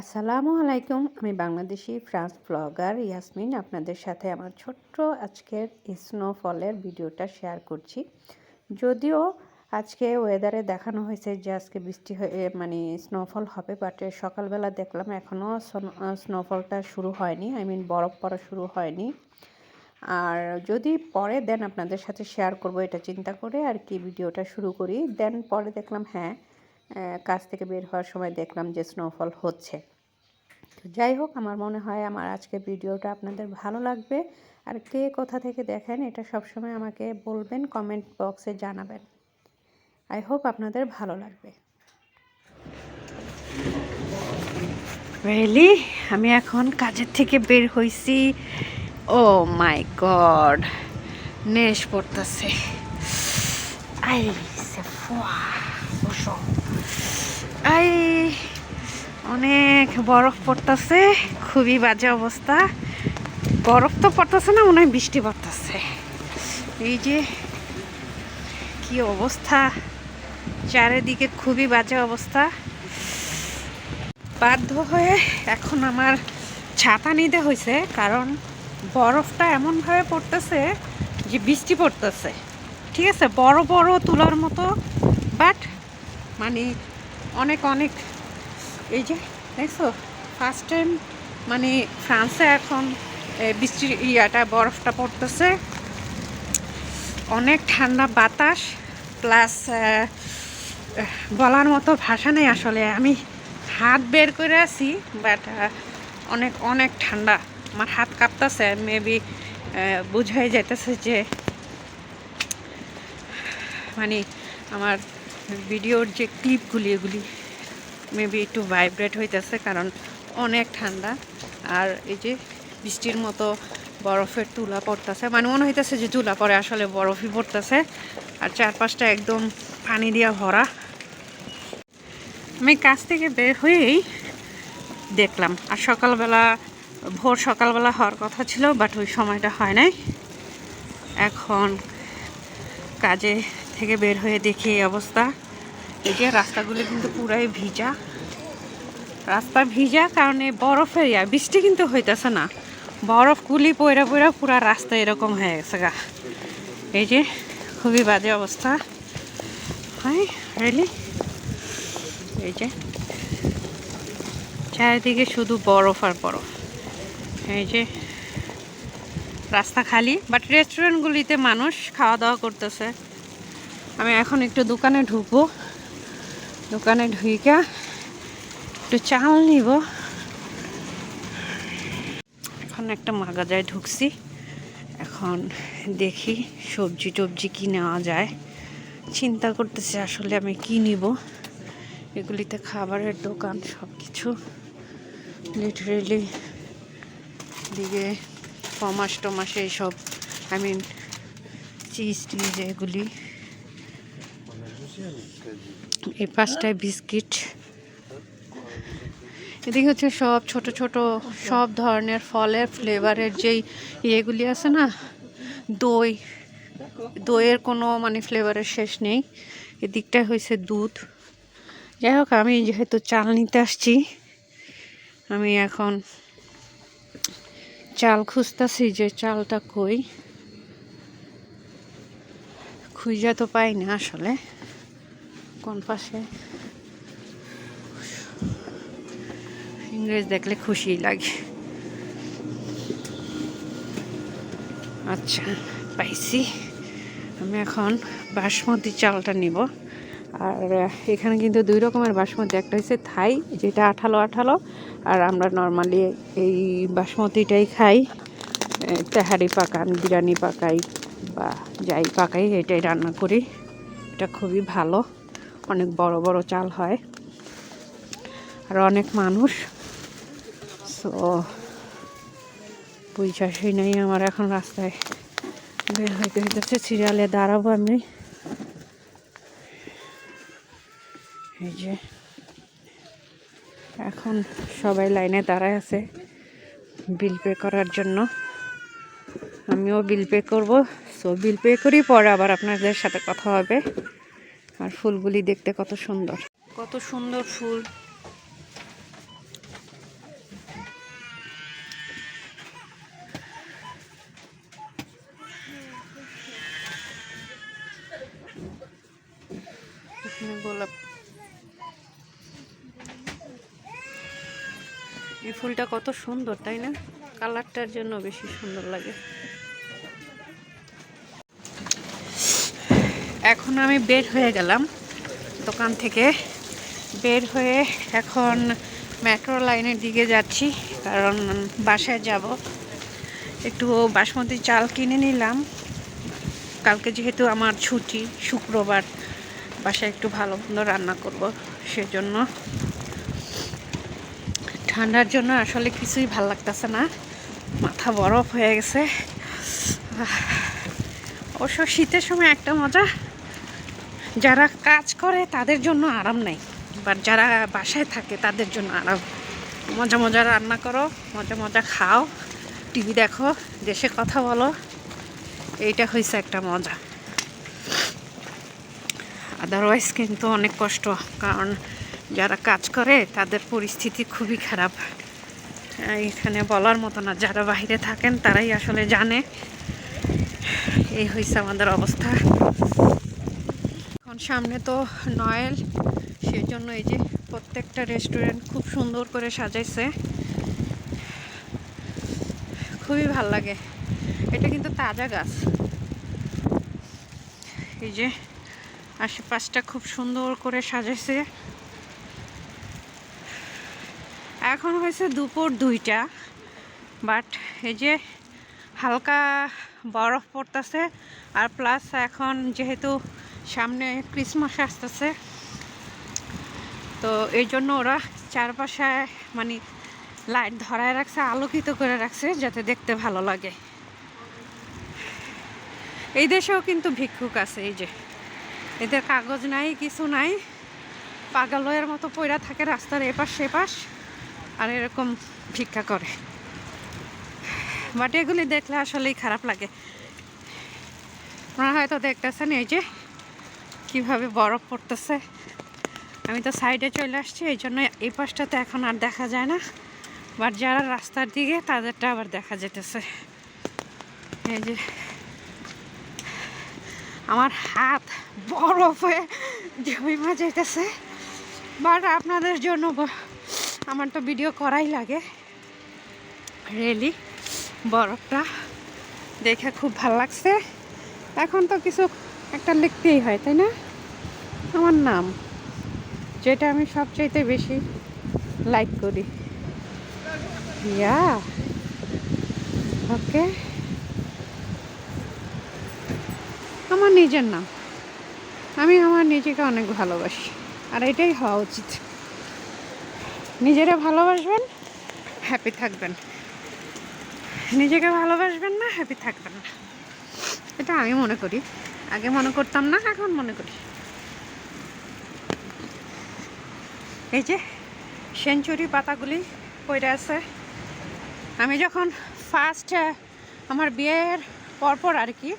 আসসালামু আলাইকুম, আমি বাংলাদেশি ফ্রান্স ব্লগার ইয়াসমিন। আপনাদের সাথে আমার ছোট্ট আজকের স্নোফলের ভিডিওটা শেয়ার করছি। যদিও আজকে ওয়েদারে দেখানো হয়েছে যে আজকে বৃষ্টি হয়ে মানে স্নোফল হবে বাট সকালবেলা দেখলাম এখনও স্নোফলটা শুরু হয়নি। আই মিন বরফ পড়া শুরু হয়নি। আর যদি পরে দেন আপনাদের সাথে শেয়ার করব, এটা চিন্তা করে আর কি ভিডিওটা শুরু করি। দেন পরে দেখলাম হ্যাঁ কাজ থেকে বের হওয়ার সময় দেখলাম যে স্নোফল হচ্ছে। তো যাই হোক, আমার মনে হয় আমার আজকে ভিডিওটা আপনাদের ভালো লাগবে। আর কে কোথা থেকে দেখেন, এটা সবসময় আমাকে বলবেন কমেন্ট বক্সে জানাবেন। আই হোপ আপনাদের ভালো লাগবে। রিয়েলি আমি এখন কাজের থেকে বের হইছি। ও মাই গড নেশ পড়তেছে। আই, সে ফোয়া, বসো। আই, অনেক বরফ পড়তেছে, খুবই বাজে অবস্থা। বরফ তো পড়তেছে না, মনে হয় বৃষ্টি পড়তেছে। এই যে, কি অবস্থা? চারিদিকে খুবই বাজে অবস্থা। বাধ্য হয়ে এখন আমার ছাতা নিতে হয়েছে কারণ বরফটা এমনভাবে পড়তেছে যে বৃষ্টি পড়তেছে। ঠিক আছে, বড় বড় তুলার মতো বাট মানে অনেক অনেক, এই যে, দেখছ? ফার্স্ট টাইম মানে ফ্রান্সে এখন বৃষ্টির ইয়াটা, বরফটা পড়তেছে। অনেক ঠান্ডা বাতাস প্লাস বলার মতো ভাষা নেই আসলে। আমি হাত বের করে আছি বাট অনেক অনেক ঠান্ডা। আমার হাত কাঁপতেছে মেবি বুঝাই যাইতেছে যে মানে আমার ভিডিওর যে ক্লিপগুলি, এগুলি মেবি একটু ভাইব্রেট হইতেছে কারণ অনেক ঠান্ডা। আর এই যে বৃষ্টির মতো বরফের তুলা পড়তেছে মানে মনে হইতেছে যে তুলা পরে আসলে বরফই পড়তেছে। আর চারপাশটা একদম পানি দিয়া ভরা। আমি কাছ থেকে বের হয়েই দেখলাম। আর সকালবেলা, ভোর সকালবেলা হওয়ার কথা ছিল বাট ওই সময়টা হয় নাই। এখন কাজে থেকে বের হয়ে দেখি এই অবস্থা। এই যে রাস্তাগুলি কিন্তু পুরাই ভিজা। রাস্তা ভিজা কারণে বরফের ইয়া, বৃষ্টি কিন্তু হইতেছে না। বরফ কুলি পয়রা পয়রা পুরা রাস্তা এরকম হয়ে গেছে গা। এই যে খুবই বাজে অবস্থা। হয় রেলি এই যে চারিদিকে শুধু বরফ আর বরফ। এই যে রাস্তা খালি বাট রেস্টুরেন্টগুলিতে মানুষ খাওয়া দাওয়া করতেছে। আমি এখন একটু দোকানে ঢুকবো। দোকানে ঢুইকা একটু চাল নিব। এখন একটা মাগাজায় ঢুকছি। এখন দেখি সবজি টবজি কি নেওয়া যায়। চিন্তা করতেছি আসলে আমি কি নিব। এগুলিতে খাবারের দোকান সব কিছু লিটারেলি দিকে ফমাস টমাস এইসব আই মিন চিজ টিজ এগুলি। এই পাঁচটায় বিস্কিট। এদিকে হচ্ছে সব ছোট ছোট সব ধরনের ফলের ফ্লেভারের যেই ইয়েগুলি আছে না, দই। দইয়ের কোনো মানে ফ্লেভারের শেষ নেই। এদিকটায় হয়েছে দুধ। যাই হোক, আমি যেহেতু চাল নিতে আসছি, আমি এখন চাল খুঁজতেছি যে চালটা কই। খুঁজে তো পাই না আসলে। কোন পাশে? ইংরেজ দেখলে খুশি লাগে। আচ্ছা পাইছি। আমি এখন বাসমতি চালটা নিব। আর এখানে কিন্তু দুই রকমের বাসমতি। একটা হচ্ছে থাই, যেটা আঠালো আঠালো। আর আমরা নর্মালি এই বাসমতিটাই খাই। তেহারি পাকান, বিরিয়ানি পাকাই বা যাই পাকাই, এটাই রান্না করি। এটা খুবই ভালো। অনেক বড় বড় চাল হয় আর অনেক মানুষ। সো বুঝাসই নেই আমার এখন রাস্তায়। বের হইতে হইতেছে, সিরিয়ালে দাঁড়াবো আমি। এই যে, এখন সবাই লাইনে দাঁড়ায় আছে বিল পে করার জন্য। আমিও বিল পে করব। সো বিল পে করি, পরে আবার আপনাদের সাথে কথা হবে। আর ফুলগুলি দেখতে কত সুন্দর। কত সুন্দর ফুল। গোলাপ। এই ফুলটা কত সুন্দর, তাই না? কালারটার জন্য বেশি সুন্দর লাগে। এখন আমি বের হয়ে গেলাম দোকান থেকে। বের হয়ে এখন মেট্রো লাইনের দিকে যাচ্ছি, কারণ বাসায় যাব। একটু বাসমতি চাল কিনে নিলাম। কালকে যেহেতু আমার ছুটি, শুক্রবার, বাসায় একটু ভালো মন্দ রান্না করব সেজন্য। ঠান্ডার জন্য আসলে কিছুই ভালো লাগতেছে না। মাথা বরফ হয়ে গেছে। অবশ্য শীতের সময় একটা মজা যারা কাজ করে, তাদের জন্য আরাম নেই। বাট যারা বাসায় থাকে, তাদের জন্য আরাম। মজা মজা রান্না করো, মজা মজা খাও। টিভি দেখো, দেশে কথা বলো। এইটা হয়েছে একটা মজা। আদারওয়াইজ কিন্তু অনেক কষ্ট, কারণ যারা কাজ করে, তাদের পরিস্থিতি খুবই খারাপ। এখানে বলার মতো না, যারা বাইরে থাকেন, তারাই আসলে জানে। এই হয়েছে আমাদের অবস্থা। এখন সামনে তো নয়েল সেই জন্য এই যে প্রত্যেকটা রেস্টুরেন্ট খুব সুন্দর করে সাজাইছে। খুবই ভালো লাগে। এটা কিন্তু তাজা গাছ। এই যে আশেপাশটা খুব সুন্দর করে সাজাইছে। এখন হয়েছে দুপুর দুইটা, বাট এই যে হালকা বরফ পড়তেছে, আর প্লাস এখন যেহেতু সামনে ক্রিসমাস আসতেছে। তো এই জন্য ওরা চারপাশে মানে লাইট ধরায় রাখছে, আলোকিত করে রাখছে, যাতে দেখতে ভালো লাগে। এই দেশেও কিন্তু ভিক্ষুক আছে, এই যে। এদের কাগজ নাই, কিছু নাই। পাগালয়ের মতো পয়রা থাকে রাস্তার এপাশ সেপাশ, আর এরকম ভিক্ষা করে। বাট এগুলি দেখলে আসলেই খারাপ লাগে। আপনারা হয়তো দেখতেছেন, এই যে কীভাবে বরফ পড়তেছে। আমি তো সাইডে চলে আসছি, এই জন্য এই পাশটাতে এখন আর দেখা যায় না। বাট যারা রাস্তার দিকে, তাদেরটা আবার দেখা যেতেছে। এই যে, আমার হাত বরফ জমিমা যেতেছে বাট আপনাদের জন্য আমার তো ভিডিও করাই লাগে। রেলি বরফটা দেখে খুব ভালো লাগছে। এখন তো কিছু একটা লিখতেই হয়, তাই না? আমার নাম, যেটা আমি সবচাইতে বেশি লাইক করি। ইয়া, ওকে। আমার নিজের নাম। আমি আমার নিজেকে অনেক ভালোবাসি, আর এটাই হওয়া উচিত। নিজেরা ভালোবাসবেন হ্যাপি থাকবেন। নিজেকে ভালোবাসবেন না হ্যাপি থাকবেন না। এটা আমি মনে করি। আগে মনে করতাম না, এখন মনে করি। এই যে সেঞ্চুরি পাতাগুলি পড়ে আছে। আমি যখন ফার্স্ট আমার বিয়ের পরপর আর কি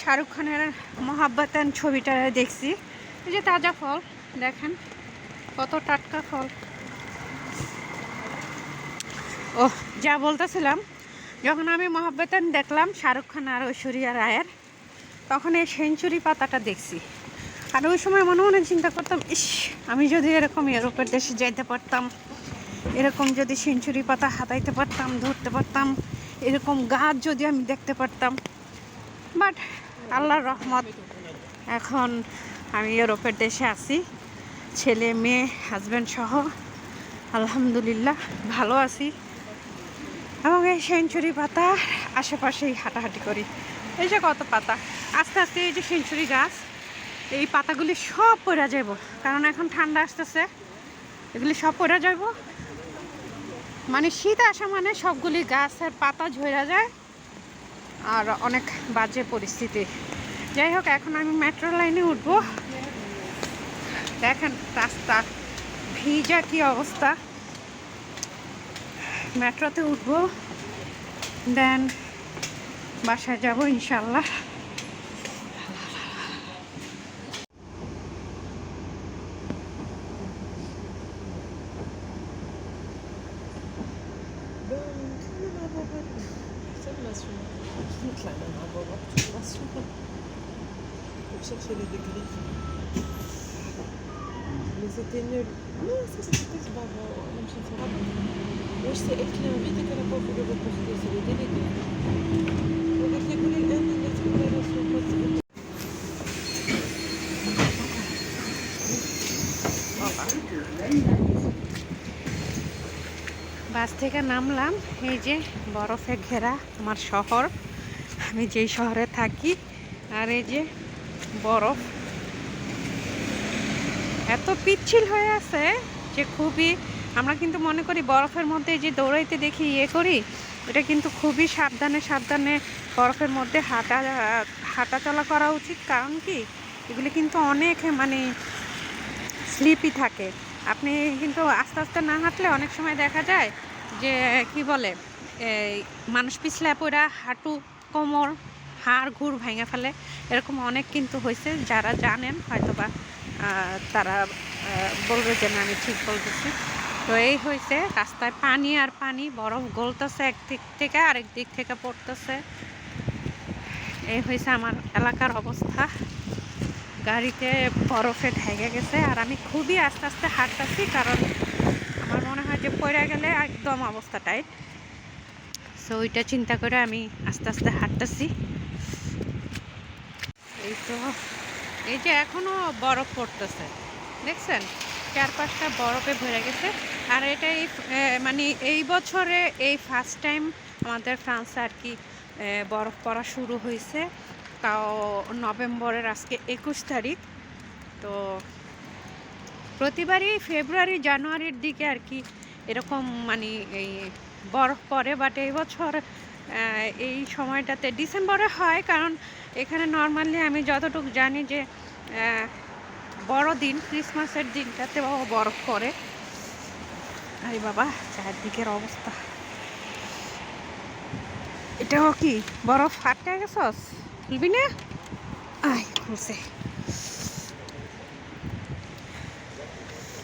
শাহরুখ খানের মহাব্বাতান ছবিটা দেখছি। এই যে তাজা ফল, দেখেন কত টাটকা ফল। ও যা বলতেছিলাম, যখন আমি মহাব্বাতান দেখলাম শাহরুখ খান আর ঐশ্বরিয়া রায়ের তখন এই সেঞ্চুরি পাতাটা দেখছি। আর ওই সময় মনে মনে চিন্তা করতাম, ইস, আমি যদি এরকম ইউরোপের দেশে যাইতে পারতাম, এরকম যদি সেঞ্চুরি পাতা হাতাইতে পারতাম, ধরতে পারতাম, এরকম গাছ যদি আমি দেখতে পারতাম। বাট আল্লাহর রহমত, এখন আমি ইউরোপের দেশে আছি, ছেলে, মেয়ে হাজব্যান্ড সহ, আলহামদুলিল্লাহ ভালো আছি। এবং এই সেঞ্চুরি পাতা আশেপাশেই হাঁটাহাঁটি করি। এই যে কত পাতা। আস্তে আস্তে এই যে সেঞ্চুরি গাছ, এই পাতাগুলি সব পড়া যাব কারণ এখন ঠান্ডা আসতেছে, এগুলি সব পড়া যাব মানে শীত আসা মানে সবগুলি গাছের পাতা ঝরা যায়, আর অনেক বাজে পরিস্থিতি। যাই হোক, এখন আমি মেট্রো লাইনে উঠবো। দেখেন রাস্তা, ভিজা কি অবস্থা। মেট্রোতে উঠবো, দেন বাসায় যাব ইনশাল্লাহ। Observation. Kleiner Marburger Observation. Pour chercher les degrés. Mais c'était nul. Non, ça c'était peut-être je sais pas. Moi, je sais qu'elle n'a pas voulu reposer. C'est le délégué. On a বাস থেকে নামলাম। এই যে বরফে ঘেরা আমার শহর। আমি যেই শহরে থাকি, আর এই যে বরফ। এত পিচ্ছিল হয়ে আছে যে খুবই, আমরা কিন্তু মনে করি বরফের মধ্যে যে দৌড়াইতে দেখি ইয়ে করি, এটা কিন্তু খুবই সাবধানে সাবধানে বরফের মধ্যে হাঁটা হাঁটা চলা করা উচিত। কারণ কি? এগুলি কিন্তু অনেক মানে স্লিপি থাকে। আপনি কিন্তু আস্তে আস্তে না হাঁটলে অনেক সময় দেখা যায় যে, কি বলে, এই মানুষ পিছলা পড়া হাঁটু কোমর, হাড় ঘুর ভেঙে ফেলে, এরকম অনেক কিন্তু হয়েছে যারা জানেন, হয়তোবা তারা বলবে যে, না, আমি ঠিক বলতেছি। তো এই হয়েছে রাস্তায় পানি আর পানি, বরফ গলতেছে এক দিক থেকে, আরেক দিক থেকে পড়তেছে। এই হয়েছে আমার এলাকার অবস্থা। গাড়িতে বরফে ঢেকে গেছে, আর আমি খুবই আস্তে আস্তে হাঁটতেছি, কারণ যে পড়ে গেলে একদম অবস্থা টাইট সো ওইটা চিন্তা করে আমি আস্তে আস্তে হাঁটতেছি। এই তো, এই যে এখনও বরফ পড়তেছে, দেখছেন? চারপাশটা বরফে ভরে গেছে। আর এটা এই মানে এই বছরে এই ফার্স্ট টাইম আমাদের ফ্রান্সে আর কি বরফ পড়া শুরু হয়েছে। তাও নভেম্বরের আজকে একুশ তারিখ। তো, প্রতিবারই ফেব্রুয়ারি, জানুয়ারির দিকে আর কি এরকম মানে এই বরফ পড়ে বাট এই বছর এই সময়টাতে ডিসেম্বরে হয় কারণ এখানে নর্মালি আমি যতটুকু জানি যে আহ, বড়দিন ক্রিসমাসের দিনটাতে বাবা বরফ পড়ে। আরে বাবা চারদিকের অবস্থা। এটাও কি বরফ ফাটে গেছস খুলবি না? আয় খুলছে।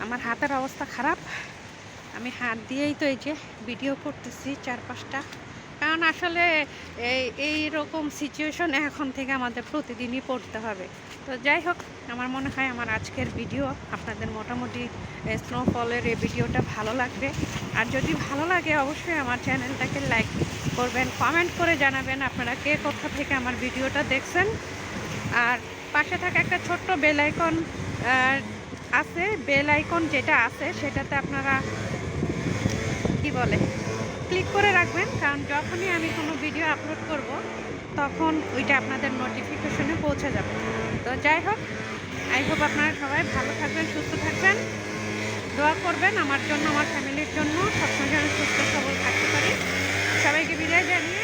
আমার হাতের অবস্থা খারাপ। আমি হাত দিয়েই তো এই যে ভিডিও করতেছি চার পাঁচটা কারণ আসলে এই এই রকম সিচুয়েশন এখন থেকে আমাদের প্রতিদিনই পড়তে হবে। তো যাই হোক, আমার মনে হয় আমার আজকের ভিডিও আপনাদের মোটামুটি স্নোফলের এই ভিডিওটা ভালো লাগবে। আর যদি ভালো লাগে, অবশ্যই আমার চ্যানেলটাকে লাইক করবেন কমেন্ট করে জানাবেন আপনারা কে কোথা থেকে আমার ভিডিওটা দেখছেন। আর পাশে থাকা একটা ছোট্ট বেল আইকন আছে। বেল আইকন যেটা আছে, সেটাতে আপনারা বলে। ক্লিক করে রাখবেন, কারণ যখনই আমি কোনো ভিডিও আপলোড করব, তখন ওইটা আপনাদের নোটিফিকেশনে পৌঁছে যাবে। তো যাই হোক আই হোপ আপনারা সবাই ভালো থাকবেন, সুস্থ থাকবেন। দোয়া করবেন আমার জন্য, আমার ফ্যামিলির জন্য, সবসময় যেন সুস্থ সবল থাকতে পারি। সবাইকে বিদায় জানিয়ে